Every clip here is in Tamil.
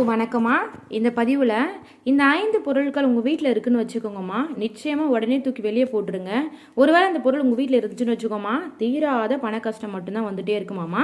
எல்லாருக்கும் வணக்கம்மா. இந்த பதிவில் இந்த ஐந்து பொருட்கள் உங்கள் வீட்டில் இருக்குன்னு வச்சுக்கோங்கம்மா. நிச்சயமாக உடனே தூக்கி வெளியே போட்டுருங்க. ஒருவேளை அந்த பொருள் உங்கள் வீட்டில் இருந்துச்சுன்னு வச்சுக்கோமா தீராத பண கஷ்டம் மட்டும்தான் வந்துட்டே இருக்குமாமா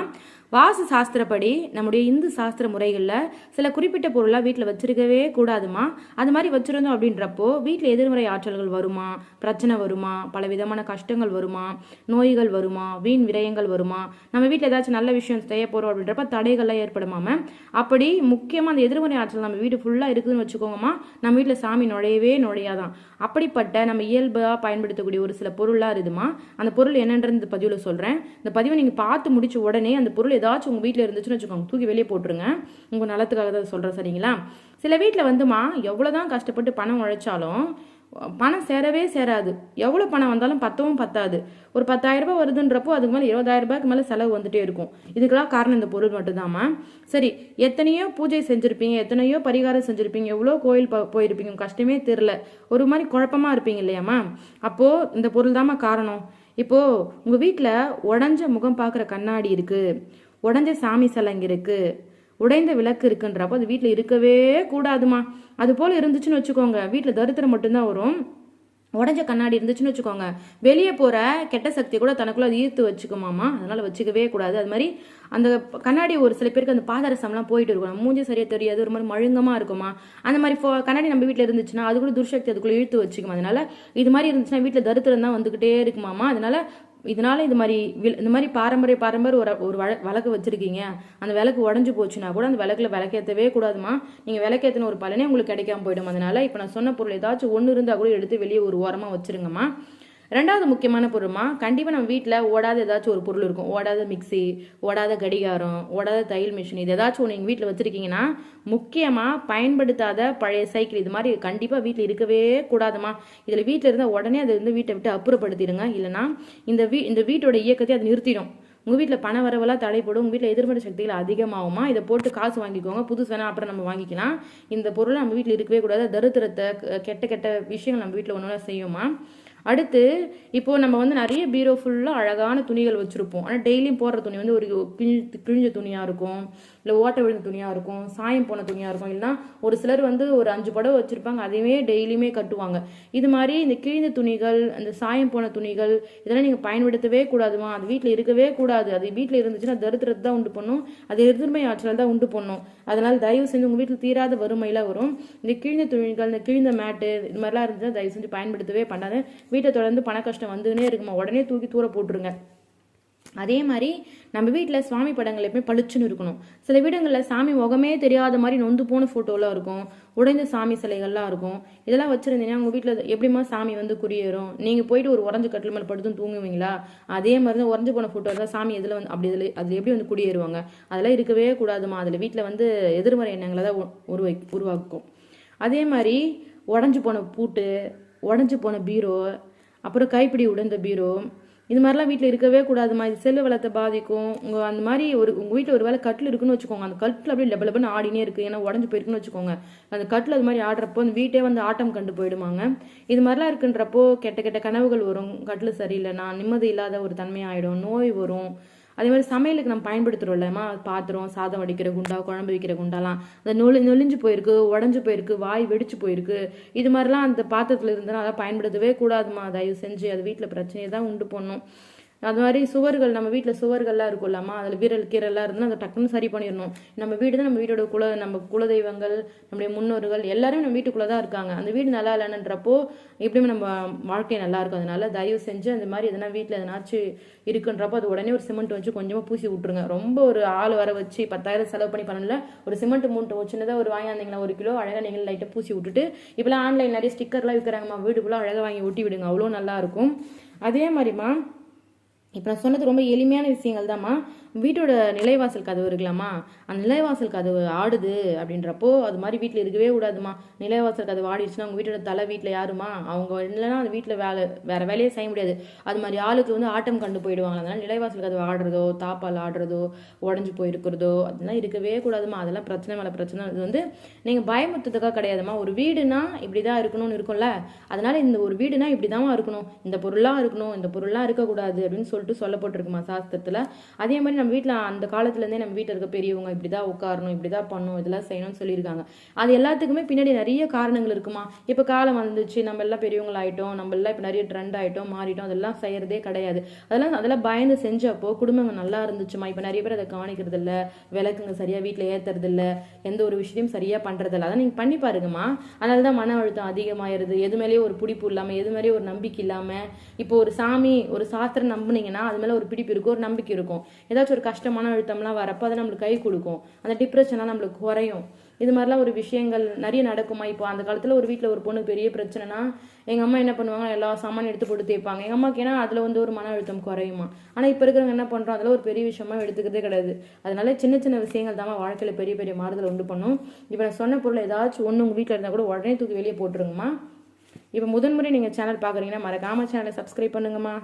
வாசு சாஸ்திரப்படி நம்முடைய இந்து சாஸ்திர முறைகளில் சில குறிப்பிட்ட பொருளாக வீட்டில் வச்சிருக்கவே கூடாதுமா அது மாதிரி வச்சுருந்தோம் அப்படின்றப்போ வீட்டில் எதிர்மறை ஆற்றல்கள் வருமா? பிரச்சனை வருமா? பல விதமான கஷ்டங்கள் வருமா? நோய்கள் வருமா? வீண் விரயங்கள் வருமா? நம்ம வீட்டில் ஏதாச்சும் நல்ல விஷயம் செய்ய போகிறோம் அப்படின்றப்ப தடைகள்லாம் ஏற்படுமாம? அப்படி முக்கியமாக அந்த எதிர்மறை ஆற்றல் நம்ம வீடு ஃபுல்லாக இருக்குதுன்னு வச்சுக்கோங்கம்மா நம்ம வீட்டில் சாமி நுழையவே நுழையாதான். அப்படிப்பட்ட நம்ம இயல்பாக பயன்படுத்தக்கூடிய ஒரு சில பொருளாக இருக்குதுமா அந்த பொருள் என்னன்றது இந்த பதிவில் சொல்கிறேன் இந்த பதிவை நீங்கள் பார்த்து முடிச்ச உடனே அந்த பொருள் ஏதாச்சும் உங்கள் வீட்டில் இருந்துச்சுன்னு வச்சுக்கோங்க. தூக்கி வெளியே போட்டுருங்க. உங்கள் நலத்துக்காக தான் சொல்கிறேன் சரிங்களா? சில வீட்டில் வந்துமா எவ்வளோ தான் கஷ்டப்பட்டு பணம் உழைச்சாலும் பணம் சேரவே சேராது. எவ்வளோ பணம் வந்தாலும் பத்தவும் பத்தாது. ஒரு பத்தாயிரரூபா வருதுன்றப்போ அதுக்கு மேலே இருபதாயிரம் ரூபாய்க்கு மேலே செலவு வந்துட்டே இருக்கும். இதுக்கெல்லாம் காரணம் இந்த பொருள் மட்டும்தாம்மா. சரி எத்தனையோ பூஜை செஞ்சுருப்பீங்க எத்தனையோ பரிகாரம் செஞ்சுருப்பீங்க எவ்வளோ கோயில் போயிருப்பீங்க கஷ்டமே தெரில ஒரு மாதிரி குழப்பமா இருப்பீங்க இல்லையாம்மா? அப்போது இந்த பொருள் தாம்மா காரணம். இப்போது உங்கள் வீட்டில் உடஞ்ச முகம் பார்க்குற கண்ணாடி இருக்குது உடஞ்ச சாமி சிலைங்க இருக்குது உடைந்த விளக்கு இருக்குன்றப்போ அது வீட்டில் இருக்கவே கூடாதுமா. அது போல் இருந்துச்சுன்னு வச்சுக்கோங்க. வீட்டில் தரித்திரம் மட்டும்தான் வரும். உடஞ்ச கண்ணாடி இருந்துச்சுன்னு வச்சுக்கோங்க. வெளியே போகிற கெட்ட சக்தி கூட தனக்குள்ள அது ஈர்த்து வச்சுக்குமாமா. அதனால வச்சுக்கவே கூடாது. அது மாதிரி அந்த கண்ணாடி ஒரு சில பேருக்கு அந்த பாதரசம்லாம் போயிட்டு இருக்கும். மூஞ்சி சரியா தெரியாது. ஒரு மாதிரி மழுங்கமாக இருக்குமா. அந்த மாதிரி ஃபோ கண்ணாடி நம்ம வீட்டில் இருந்துச்சுன்னா அது கூட துர்சக்தி அதுக்குள்ள இழுத்து வச்சுக்குமா. அதனால இது மாதிரி இருந்துச்சுன்னா வீட்டில் தரித்திரம் தான் வந்துக்கிட்டே இருக்குமாமா. அதனால இதனால இது மாதிரி வில்- இந்த மாதிரி பாரம்பரிய பாரம்பரிய ஒரு ஒரு வழ- விளக்கு வச்சுருக்கீங்க. அந்த விளக்கு உடஞ்சி போச்சுன்னா கூட அந்த விளக்குல விளக்கேற்றவே கூடாதுமா நீங்கள் விளக்கேற்றின ஒரு பலனே உங்களுக்கு கிடைக்காம போயிடும். அதனால இப்போ நான் சொன்ன பொருள் ஏதாச்சும் ஒன்று இருந்தால் கூட எடுத்து வெளியே ஒரு ஓரமாக வச்சுருங்கம்மா. ரெண்டாவது முக்கியமான பொருள்மா கண்டிப்பாக நம்ம வீட்டில் ஓடாத ஏதாச்சும் ஒரு பொருள் இருக்கும். ஓடாத மிக்சி ஓடாத கடிகாரம் ஓடாத தையல் மிஷின் இது ஏதாச்சும் ஒன்று எங்கள் வீட்டில் வச்சுருக்கீங்கன்னா முக்கியமாக பயன்படுத்தாத பழைய சைக்கிள் இது மாதிரி கண்டிப்பாக வீட்டில் இருக்கவே கூடாதுமா. இதில் வீட்டில் இருந்தால் உடனே அதை வந்து வீட்டை விட்டு அப்புறப்படுத்திடுங்க. இல்லைன்னா இந்த வீ இந்த வீட்டோட இயக்கத்தை அது நிறுத்திடும். உங்கள் வீட்டில் பண வரவெல்லாம் தடைப்படும் உங்கள் வீட்டில் எதிர்மறை சக்திகள் அதிகமாகுமா? இதை போட்டு காசு வாங்கிக்கோங்க. புதுசு வேணால் அப்புறம் நம்ம வாங்கிக்கலாம். இந்த பொருளை நம்ம வீட்டில் இருக்கவே கூடாது. தருத்திரத்தை கெட்ட கெட்ட விஷயங்கள் நம்ம வீட்டில் ஒன்று செய்யுமா? அடுத்து இப்போது நம்ம வந்து நிறைய பீரோ ஃபுல்லாக அழகான துணிகள் வச்சுருப்போம். ஆனால் டெய்லியும் போடுற துணி வந்து ஒரு கிழிஞ்ச கிழிஞ்ச துணியாக இருக்கும். இல்லை ஓட்ட விழுந்த துணியாக இருக்கும். சாயம் போன துணியாக இருக்கும். இல்லைன்னா ஒரு சிலர் வந்து ஒரு அஞ்சு புடவை வச்சுருப்பாங்க. அதையுமே டெய்லியுமே கட்டுவாங்க. இது மாதிரி இந்த கிழிந்த துணிகள் அந்த சாயம் போன துணிகள் இதெல்லாம் நீங்கள் பயன்படுத்தவே கூடாதுமா? அது வீட்டில் இருக்கவே கூடாது. அது வீட்டில் இருந்துச்சுன்னா தரித்திரத்தை தான் உண்டு பண்ணும். அது எதிர்மை ஆற்றல் தான் உண்டு பண்ணும். அதனால் தயவு செஞ்சு உங்கள் வீட்டில் தீராத வறுமையில் வரும். இந்த கிழிந்த துணிகள் இந்த கிழிந்த மேட்டு இது மாதிரிலாம் இருந்துச்சுன்னா தயவு செஞ்சு பயன்படுத்தவே பண்ணாது. வீட்டை தொடர்ந்து பண கஷ்டம் வந்துன்னே இருக்குமா? உடனே தூக்கி தூர போட்டுருங்க. அதே மாதிரி நம்ம வீட்டில் சுவாமி படங்கள் எப்பவுமே பளிச்சுன்னு இருக்கணும். சில வீடுங்களில் சாமி முகமே தெரியாத மாதிரி நொந்து போன ஃபோட்டோலாம் இருக்கும். உடைந்த சாமி சிலைகள்லாம் இருக்கும். இதெல்லாம் வச்சுருந்தீங்கன்னா உங்கள் வீட்டில் எப்படிமா சாமி வந்து குடியேறும்? நீங்கள் போயிட்டு ஒரு உறஞ்சு கட்டில் மேலே படுத்தும் தூங்குவீங்களா? அதே மாதிரி தான் உறஞ்சு போன ஃபோட்டோ தான் சாமி எதில் வந்து அப்படி இதில் அது எப்படி வந்து குடியேறுவாங்க? அதெல்லாம் இருக்கவே கூடாதுமா அதில் வீட்டில் வந்து எதிர்மறை எண்ணங்களை தான் உ- உருவாக்கும். அதே மாதிரி உடஞ்சு போன பூட்டு உடஞ்சி போன பீரோ அப்புறம் கைப்பிடி உடைந்த பீரோ இது மாதிரிலாம் வீட்டில் இருக்கவே கூடாதுமா. இது செல்லு வளத்தை பாதிக்கும். உங்கள் அந்த மாதிரி ஒரு உங்கள் வீட்டில் ஒரு வேளை கட்டில் இருக்குன்னு வச்சுக்கோங்க. அந்த கட்டில் அப்படியே லெப லெபன்னு ஆடினே இருக்குது ஏன்னா உடஞ்சு போயிருக்குன்னு வச்சுக்கோங்க. அந்த கட்டில் அது மாதிரி ஆடுறப்போ அந்த வீட்டே வந்து ஆட்டம் கண்டு போயிடுமாங்க. இது மாதிரிலாம் இருக்குன்றப்போ கெட்ட கெட்ட கனவுகள் வரும். கட்டில் சரியில்லைனா நிம்மதி இல்லாத ஒரு தன்மை ஆகிடும் நோய் வரும். அதே மாதிரி சமையலுக்கு நம்ம பயன்படுத்துகிறோம்லமா பாத்திரம் சாதம் வடிக்கிற குண்டா குழம்பு வைக்கிற குண்டாலாம். அந்த நொலி நொலிஞ்சு போயிருக்கு உடஞ்சு போயிருக்கு வாய் வெடிச்சு போயிருக்கு. இது மாதிரிலாம் அந்த பாத்திரத்தில் இருந்தாலும் அதை பயன்படுத்தவே கூடாதுமா தயவு செஞ்சு அது வீட்டில் பிரச்சனையை தான் உண்டு பண்ணும். அது மாதிரி சுவர்கள் நம்ம வீட்டில் சுவர்கள்லாம் இருக்கும்லம்மா. அதில் வீரல் கீரல்லாம் இருந்தால் அதை டக்குன்னு சரி பண்ணிடணும். நம்ம வீடு தான் நம்ம வீட்டோட குல நம்ம குலதெய்வங்கள் நம்முடைய முன்னோர்கள் எல்லாரும் நம்ம வீட்டுக்குள்ளே தான் இருக்காங்க. அந்த வீடு நல்லா இல்லைன்றப்போ எப்படியுமே நம்ம வாழ்க்கை நல்லா இருக்கும். அதனால தயவு செஞ்சு அந்த மாதிரி எதனா வீட்டில் எதனாச்சும் இருக்குன்றப்போ அது உடனே ஒரு சிமெண்ட் வச்சு கொஞ்சமாக பூசி விட்ருங்க ரொம்ப ஒரு ஆள் வர வச்சு பத்தாயிரம் செலவு பண்ணி பண்ணல ஒரு சிமெண்ட் மூட்டை சின்னதாக ஒரு வாங்கியாந்தீங்களா ஒரு கிலோ அழகாக நீங்கள் லைட்டாக பூசி விட்டுட்டு இப்போலாம் ஆன்லைன் நிறைய ஸ்டிக்கர்லாம் விற்கிறாங்கம்மா வீட்டுக்குள்ளே அழகாக வாங்கி ஒட்டி விடுங்க. அவ்வளோ நல்லா இருக்கும். அதே மாதிரிம்மா இப்போ நான் சொன்னது ரொம்ப எளிமையான விஷயங்கள் தாம்மா வீட்டோட நிலைவாசல் கதவு இருக்கலாமா அந்த நிலைவாசல் கதவு ஆடுது அப்படின்றப்போ அது மாதிரி வீட்டில் இருக்கவே கூடாதுமா நிலைவாசல் கதவு ஆடிடுச்சுன்னா உங்கள் வீட்டோட தலை வீட்டில் யாருமா அவங்க இல்லைன்னா அந்த வீட்டில் வேலை வேறு வேலையே செய்ய முடியாது. அது மாதிரி ஆளுக்கு வந்து ஆட்டம் கண்டு போயிடுவாங்க. அதனால் நிலைவாசல் கதவு ஆடுறதோ தாப்பால் ஆடுறதோ உடஞ்சி போயிருக்கிறதோ அதெல்லாம் இருக்கவே கூடாதுமா அதெல்லாம் பிரச்சனை மேலே பிரச்சனை. இது வந்து நீங்கள் பயமுத்துறதுக்காக கிடையாதுமா ஒரு வீடுனா இப்படி தான் இருக்கணும்னு இருக்கும்ல. அதனால் இந்த ஒரு வீடுனா இப்படி இருக்கணும். இந்த பொருளாக இருக்கணும். இந்த பொருளாக இருக்கக்கூடாது அப்படின்னு சொல்லிட்டு சொல்லப்பட்டிருக்குமா சாஸ்திரத்தில்? அதே மாதிரி நம்ம வீட்டில் அந்த காலத்துலேருந்தே நம்ம வீட்டில் இருக்க பெரியவங்க இப்படி தான் உட்காரணும் இப்படி தான் பண்ணணும் இதெல்லாம் செய்யணும்னு சொல்லியிருக்காங்க. அது எல்லாத்துக்குமே பின்னாடி நிறைய காரணங்கள் இருக்குமா? இப்போ காலம் வந்துச்சு நம்ம எல்லாம் பெரியவங்களாயிட்டோம் நம்ம எல்லாம் இப்போ நிறைய ட்ரெண்ட் ஆகிட்டோம் மாறிட்டோம் அதெல்லாம் செய்யறதே கிடையாது. அதெல்லாம் அதெல்லாம் பயந்து செஞ்சப்போ குடும்பங்கள் நல்லா இருந்துச்சுமா? இப்போ நிறைய பேர் அதை கவனிக்கிறது இல்லை விளக்குங்க சரியாக வீட்டில் ஏற்றுறது இல்லை எந்த ஒரு விஷயத்தையும் சரியாக பண்ணுறதில்ல அதை நீங்கள் பண்ணி பாருங்கம்மா. அதனால தான் மன அழுத்தம் அதிகமாயிருது. எது மேலேயும் ஒரு பிடிப்பு இல்லாமல் எது மேலேயும் ஒரு நம்பிக்கை இல்லாமல் இப்போ ஒரு சாமி ஒரு சாஸ்திரம் நம்புனீங்கன்னா அது மேலே ஒரு பிடிப்பு இருக்கும் ஒரு நம்பிக்கை இருக்கும். ஏதாச்சும் ஒரு கஷ்டமான அழுத்தம்லாம் வரப்போ அதை நம்மளுக்கு கை கொடுக்கும். அந்த டிப்ரெஷன்லாம் நம்மளுக்கு குறையும். இது மாதிரிலாம் ஒரு விஷயங்கள் நிறைய நடக்குமா? இப்போ அந்த காலத்தில் ஒரு வீட்டில் ஒரு பொண்ணுக்கு பெரிய பிரச்சனைனா எங்கள் அம்மா என்ன பண்ணுவாங்க எல்லா சாமான் எடுத்து போட்டு தேய்ப்பாங்க. எங்கள் அம்மாக்கு ஏன்னா அதில் வந்து ஒரு மன அழுத்தம் குறையுமா? ஆனால் இப்போ இருக்கிறவங்க என்ன பண்ணுறோம் அதில் ஒரு பெரிய விஷயமா எடுத்துக்கிறதே கிடையாது. அதனால சின்ன சின்ன விஷயங்கள் தான் வாழ்க்கையில் பெரிய பெரிய மாறுதல் உண்டு பண்ணும். இப்போ நான் சொன்ன பொருள் ஏதாச்சும் ஒன்று உங்கள் வீட்டில் இருந்தால் கூட உடனே தூக்கி வெளியே போட்டுருங்கம்மா. இப்போ முதன்முறை நீங்கள் சேனல் பார்க்குறீங்கன்னா மறக்காமல் சேனலை சப்ஸ்கிரைப் பண்ணுங்கம்மா.